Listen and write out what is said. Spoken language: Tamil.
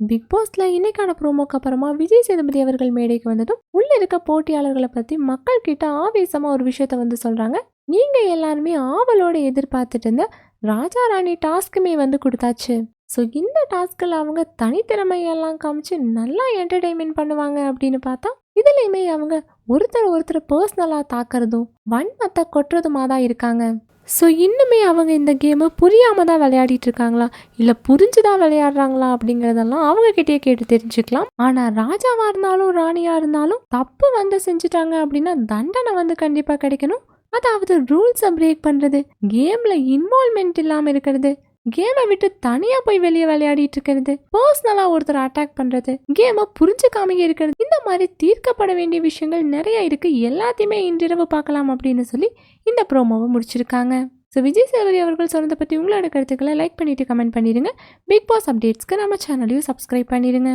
பிக் பாஸ்ல இன்னைக்கான ப்ரோமோக்கு அப்புறமா விஜய் சேதுபதி அவர்கள் மேடைக்கு வந்ததும் உள்ள இருக்க போட்டியாளர்களை பத்தி மக்கள் கிட்ட ஆவேசமா ஒரு விஷயத்த வந்து சொல்றாங்க. நீங்க எல்லாருமே ஆவலோட எதிர்பார்த்துட்டு இருந்த ராஜா ராணி டாஸ்க்குமே வந்து கொடுத்தாச்சு. ஸோ இந்த டாஸ்கில் அவங்க தனித்திறமையெல்லாம் காமிச்சு நல்லா என்டர்டெயின்மெண்ட் பண்ணுவாங்க அப்படின்னு பார்த்தா இதுலேயுமே அவங்க ஒருத்தர் ஒருத்தர் பர்சனலாக தாக்குறதும் வன்மத்தை கொட்டுறதுமா தான் இருக்காங்க. ஸோ இன்னுமே அவங்க இந்த கேமை புரியாமல் தான் விளையாடிட்டு இருக்காங்களா? இல்லை புரிஞ்சு தான் விளையாடுறாங்களா அப்படிங்கிறதெல்லாம் அவங்கக்கிட்டே கேட்டு தெரிஞ்சுக்கலாம். ஆனால் ராஜாவாக இருந்தாலும் ராணியாக இருந்தாலும் தப்பு வந்து செஞ்சுட்டாங்க அப்படின்னா தண்டனை வந்து கண்டிப்பாக கிடைக்கணும். அதாவது ரூல்ஸை பிரேக் பண்ணுறது கேமில் இன்வால்மெண்ட் இல்லாமல் இருக்கிறது. கேமை விட்டு தனியாக போய் வெளியே விளையாடிட்டு இருக்கிறது. பர்சனலாக ஒருத்தர் அட்டாக் பண்ணுறது கேமை புரிஞ்சுக்காம இருக்கிறது. இந்த மாதிரி தீர்க்கப்பட வேண்டிய விஷயங்கள் நிறைய இருக்கு. எல்லாத்தையுமே இன்றிரவு பார்க்கலாம் அப்படின்னு சொல்லி இந்த ப்ரோமோவை முடிச்சிருக்காங்க. ஸோ விஜய் சேவரி அவர்கள் சொன்னதை பற்றி உங்களோட கருத்துக்களை லைக் பண்ணிட்டு கமெண்ட் பண்ணிடுங்க. பிக் பாஸ் அப்டேட்ஸ்க்கு நம்ம சேனலையும் சப்ஸ்கிரைப் பண்ணிடுங்க.